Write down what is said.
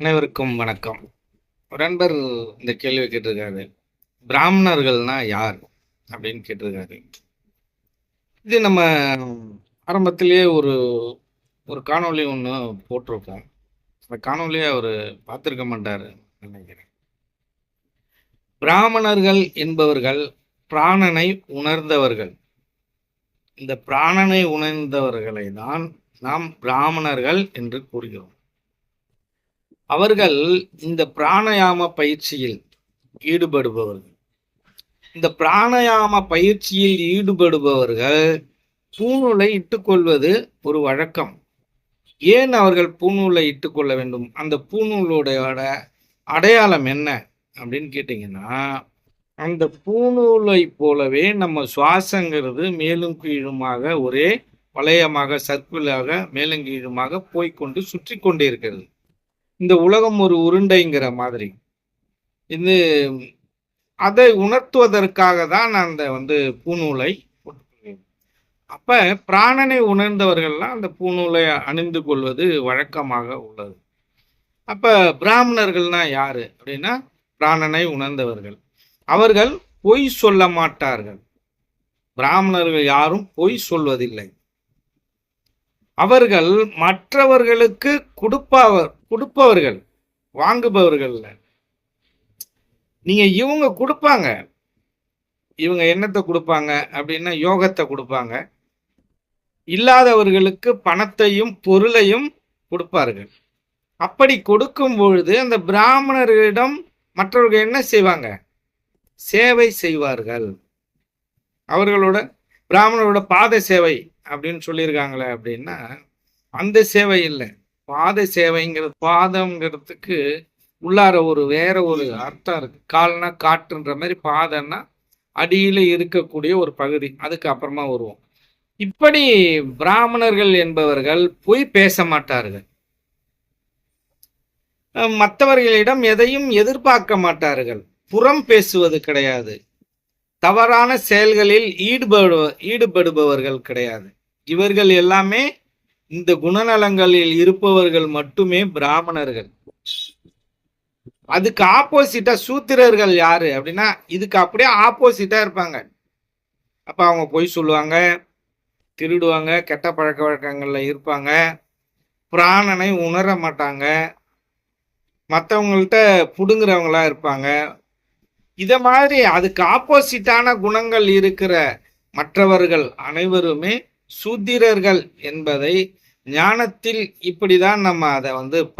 அனைவருக்கும் வணக்கம். நண்பர் இந்த கேள்வி கேட்டிருக்காரு பிராமணர்கள்னா யார் அப்படின்னு கேட்டிருக்காரு. இது நம்ம ஆரம்பத்திலேயே ஒரு ஒரு காணொளி ஒன்று போட்டிருக்கோம். அந்த காணொளியை அவர் பார்த்துருக்க மாட்டார் நினைக்கிறேன். பிராமணர்கள் என்பவர்கள் பிராணனை உணர்ந்தவர்கள். இந்த பிராணனை உணர்ந்தவர்களை தான் நாம் பிராமணர்கள் என்று கூறுகிறோம். அவர்கள் இந்த பிராணயாம பயிற்சியில் ஈடுபடுபவர்கள். இந்த பிராணயாம பயிற்சியில் ஈடுபடுபவர்கள் பூநூலை இட்டுக்கொள்வது ஒரு வழக்கம். ஏன் அவர்கள் பூநூலை இட்டுக்கொள்ள வேண்டும்? அந்த பூநூலோட அடையாளம் என்ன அப்படின்னு கேட்டிங்கன்னா அந்த பூநூலை போலவே நம்ம சுவாசங்கிறது மேலும் கீழுமாக ஒரே வளையமாக சர்க்குலாக மேலும் கீழுமாக போய்க்கொண்டு சுற்றி கொண்டே இருக்கிறது. இந்த உலகம் ஒரு உருண்டைங்கிற மாதிரி. இது அதை உணர்த்துவதற்காக தான் அந்த வந்து பூநூலை அப்ப பிராணனை உணர்ந்தவர்கள்லாம் அந்த பூநூலை அணிந்து கொள்வது வழக்கமாக உள்ளது. அப்ப பிராமணர்கள்னா யாரு அப்படின்னா பிராணனை உணர்ந்தவர்கள். அவர்கள் பொய் சொல்ல மாட்டார்கள். பிராமணர்கள் யாரும் பொய் சொல்வதில்லை. அவர்கள் மற்றவர்களுக்கு கொடுப்பவர் கொடுப்பவர்கள் வாங்குபவர்கள் நீங்க இவங்க கொடுப்பாங்க. இவங்க என்னத்தை கொடுப்பாங்க அப்படின்னா யோகத்தை கொடுப்பாங்க. இல்லாதவர்களுக்கு பணத்தையும் பொருளையும் கொடுப்பார்கள். அப்படி கொடுக்கும் பொழுது அந்த பிராமணர்களிடம் மற்றவர்கள் என்ன செய்வாங்க? சேவை செய்வார்கள். அவர்களோட பிராமணரோட பாத சேவை அப்படின்னு சொல்லியிருக்காங்களே அப்படின்னா அந்த சேவை இல்லை. பாத சேவைங்கிறது பாதம்ங்கிறதுக்கு உள்ளார ஒரு வேற ஒரு அர்த்தம் இருக்கு. கால்னா காற்றுன்ற மாதிரி பாதம்னா அடியில் இருக்கக்கூடிய ஒரு பகுதி. அதுக்கு அப்புறமா வருவோம். இப்படி பிராமணர்கள் என்பவர்கள் பொய் பேச மாட்டார்கள். மற்றவர்களிடம் எதையும் எதிர்பார்க்க மாட்டார்கள். புறம் பேசுவது கிடையாது. தவறான செயல்களில் ஈடுபடு ஈடுபடுபவர்கள் கிடையாது. இவர்கள் எல்லாமே இந்த குணநலங்களில் இருப்பவர்கள் மட்டுமே பிராமணர்கள். அதுக்கு ஆப்போசிட்டா சூத்திரர்கள் யாரு அப்படின்னா இதுக்கு அப்படியே ஆப்போசிட்டா இருப்பாங்க. அப்ப அவங்க பொய் சொல்லுவாங்க திருடுவாங்க கெட்ட பழக்க வழக்கங்கள்ல இருப்பாங்க பிராணனை உணர மாட்டாங்க மற்றவங்கள்ட்ட புடுங்குறவங்களா இருப்பாங்க இதை மாதிரி அதுக்கு ஆப்போசிட்டான குணங்கள் இருக்கிற மற்றவர்கள் அனைவருமே சூத்திரர்கள் என்பதை ஞானத்தில் இப்படிதான் நம்ம அதை வந்து